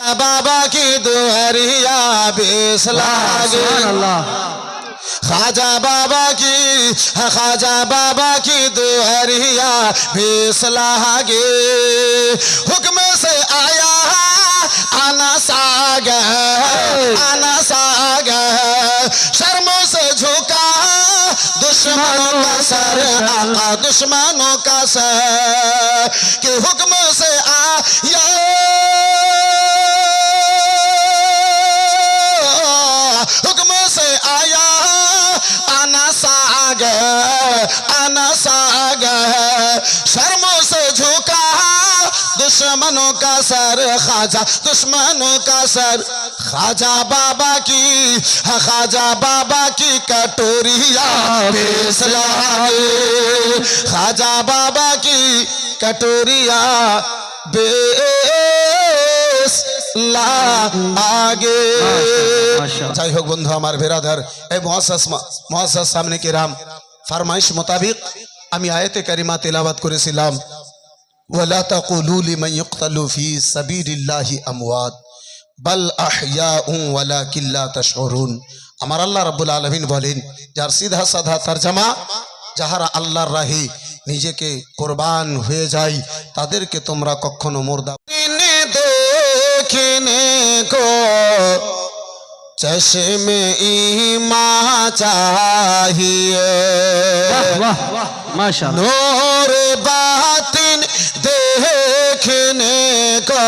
بابا کی دوہریا بیس لاگ۔ خواجہ بابا کی خواجہ بابا کی دوہریا بیس لاگے حکم سے آیا آنا ساگ۔ آنا ساگ۔ شرموں سے جھکا دشمنوں کا سر۔ آقا دشمنوں کا سر۔ کہ حکم سے آیا گئے آنا سا گئے شرموں سے جھکا، دشمنوں کا سر خواجہ، دشمنوں کا سر۔ خواجہ بابا کی، خواجہ بابا کی کٹوریا پیس خاجہ بابا کی کٹوریا بے লাগে। যাই হোক বন্ধু আমার বেরাদার এই মহাসাস মহাসাস সামনে কি রাম? ফরমাইশ মোতাবিক আমি আয়াতে কারিমা তেলাবাত করেছিলাম। আমার আল্লাহ রাব্বুল আলামিন বলেন যার সিধা সাধা তরজমা যাহারা আল্লাহর রাহে নিজেকে কোরবান হয়ে যায় তাদেরকে তোমরা কখনো মুর্দা دیکھنے کو چشم ایمہ چاہیے۔ نور باطن دیکھنے کو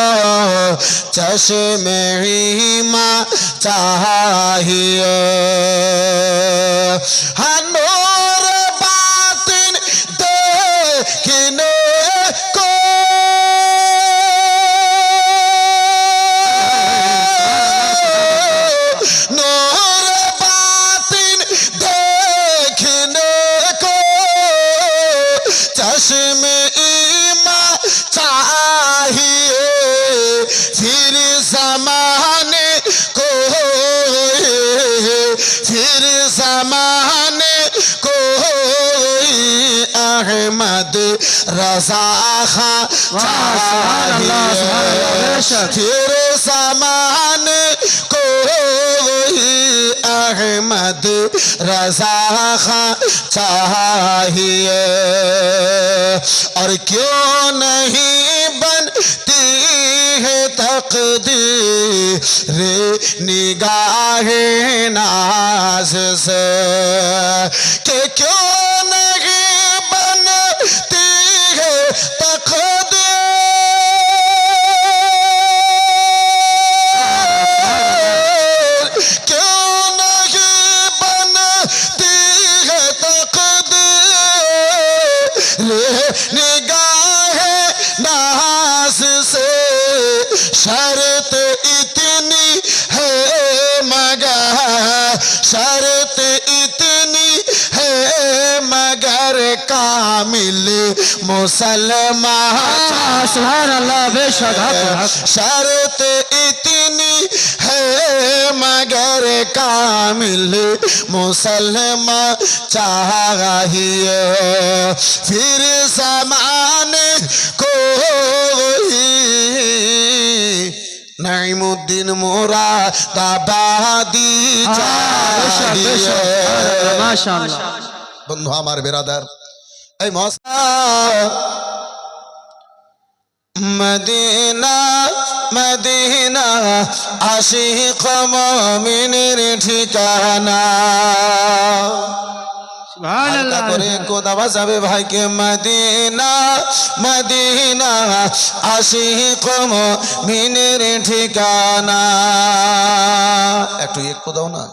چشم ایمہ چاہیے۔ چشم ایما چاہیے پھر زمانے کو پھر زمانے کو احمد رضا خان چاہیے پھر زمانے احمد رضا خان چاہیے۔ اور کیوں نہیں بنتی ہے تقدیر نگاہ ناز سے؟ کہ کیوں কামিল মুসলমান। শরত ইতনি মগর কামিল মুসলমান চাহিয়ে ফির সমান কো নাইমুদ্দিন মোরা দাবাদি বন্ধু আমার বেরাদার এই মশা। মদিনা মদিনা আশিক মমিনের ঠিকানা। করে কোদাবা যাবে ভাইকে। মদিনা মদিনা আশিক মমিনের ঠিকানা। একটু এক কোদাও না।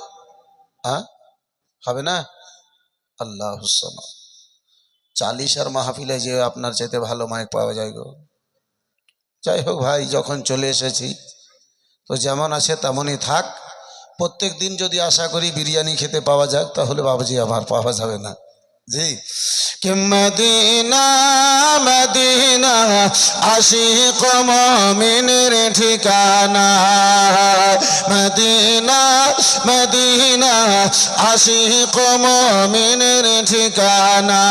হ্যাঁ হবে না? আল্লাহ চালিশ আর মাহফিলে যে আপনার চাইতে ভালো মাইক পাওয়া যায় গো। যাই হোক ভাই, যখন চলে এসেছি, তো যেমন আছে তেমনই থাক। প্রত্যেক দিন যদি আশা করি বিরিয়ানি খেতে পাওয়া যাক, তাহলে বাবাজি আমার পাওয়া যাবে না। জি। کہ مدینہ مدینہ عشیق مومن ٹھکانہ مدینہ مدینہ কমিন রে ঠিকানা।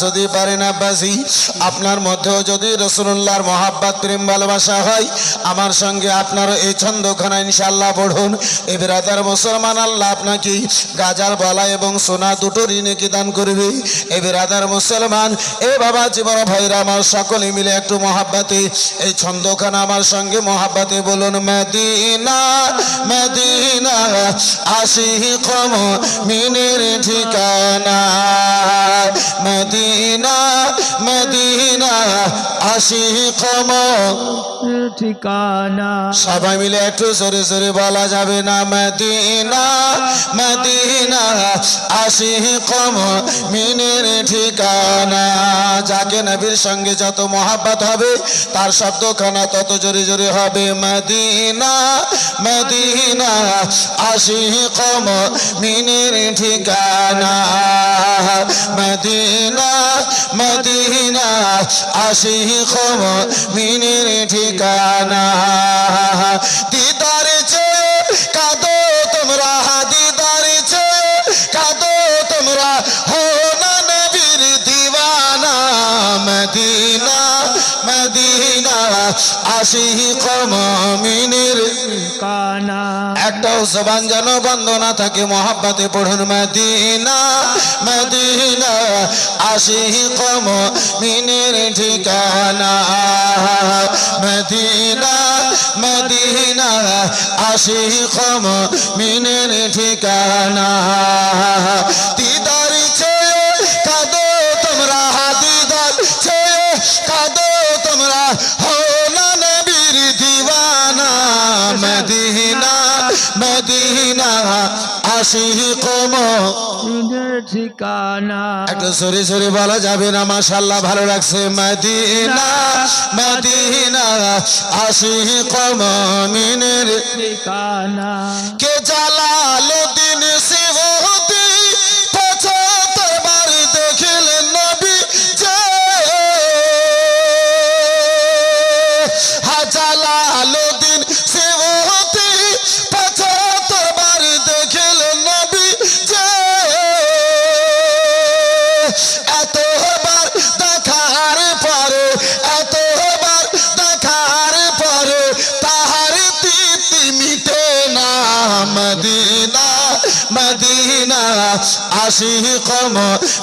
যদি না আব্বাসি আপনার মধ্যেও যদি রসুল্লাহর মহাব্বাত, প্রেম, ভালোবাসা হয়, আমার সঙ্গে আপনার এই ছন্দ খানা ইনশাল্লাহ পড়ুন। এ বেরাদার মুসলমান, আল্লাহ আপনাকে গাজার বালা এবং সোনা দুটো ঋণে কি দান করবে? এ বেরাদার মুসলমান, এ বাবা জীবন ভাইরা আমার সকলে মিলে একটু মহাব্বাতে, এই ছন্দখানা আমার সঙ্গে মহাব্বাতে বলুন, মদিনা মদিনা আসি কম মিনের ঠিকানা। মদিনা মদিনা আসি কম ঠিকানা। সবাই মিলে একটু জোরে জোরে বলা যাবে না, মদিনা মদিনা আসি কম মিনের ঠিকানা। যাকে নবীর সঙ্গে যত মহাব্বত হবে, তার শব্দখানা তত জোরে জোরে হবে, মদিনা মদিনা আসি কম মিনের ঠিকানা। মদিনা মদিনা আসি কম মিনের ঠিকানা। দিদার মদিনা মদিনা আসি কম মিনের কানা। একটাও জবান যেন বন্ধ না থাকে মহাব্বাতে পড়ুন মদিনা মদিনা আসি কম মিনের ঠিকানা। মদিনা মদিনা আসি কম মিনের ঠিকানা মদিনা ঠিকানা। একটু সরি সরি বলা যাবে না মাশাল্লাহ ভালো লাগছে। মদিনা মদিনা ঠিকানা। কে কম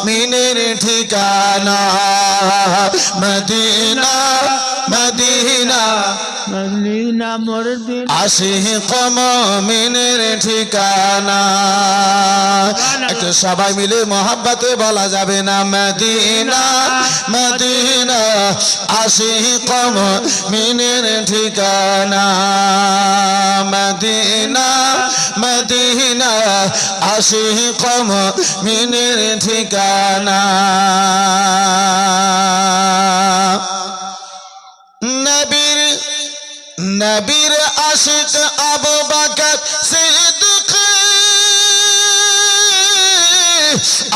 মিনের ঠিকানা। Medina Medina. মদিনা মোর মিনের ঠিকানা। একটু সবাই মিলে মহাব্বাতে বলা যাবে না। মদিনা মদিনা। আসি কম মিনের ঠিকানা। মদিনা মদিনা আসি কম মিনের ঠিকানা। নবীর নবীর আশিক আবু বকর সিদ্দিক।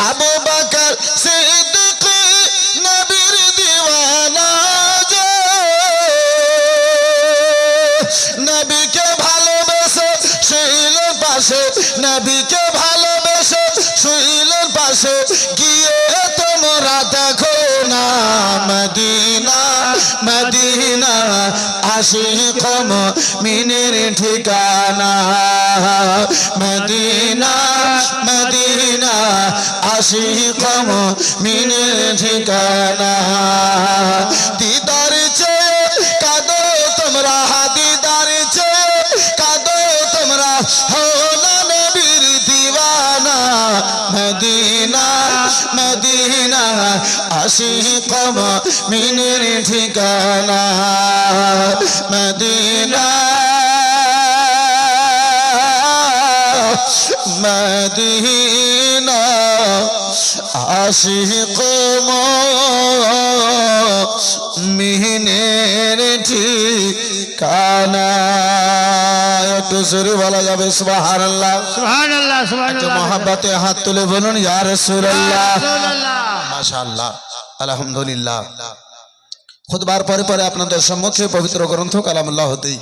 আবু বকর সিদ্দিক পাশে, নবীকে ভালোবেসে শুইলেন পাশে, গিয়ে তোমরা দেখো না মদিনা মদিনা আসি কম মিনের ঠিকানা। মদিনা মদিনা আসি কম মিনের ঠিকানা। কম মিনের ঠিকানা মদিনা। মদিনা। আসি কম মিহিনের ঠিকানা। একটু জোরে বলা যাবে আল্লাহ মহাব্বতে হাত তুলে বলুন ইয়া রাসূলুল্লাহ। মাশাআল্লাহ আলহামদুলিল্লাহ। খুদবার পরে পরে আপনাদের সম্মুখে পবিত্র গ্রন্থ কালামুল্লাহ হতেই।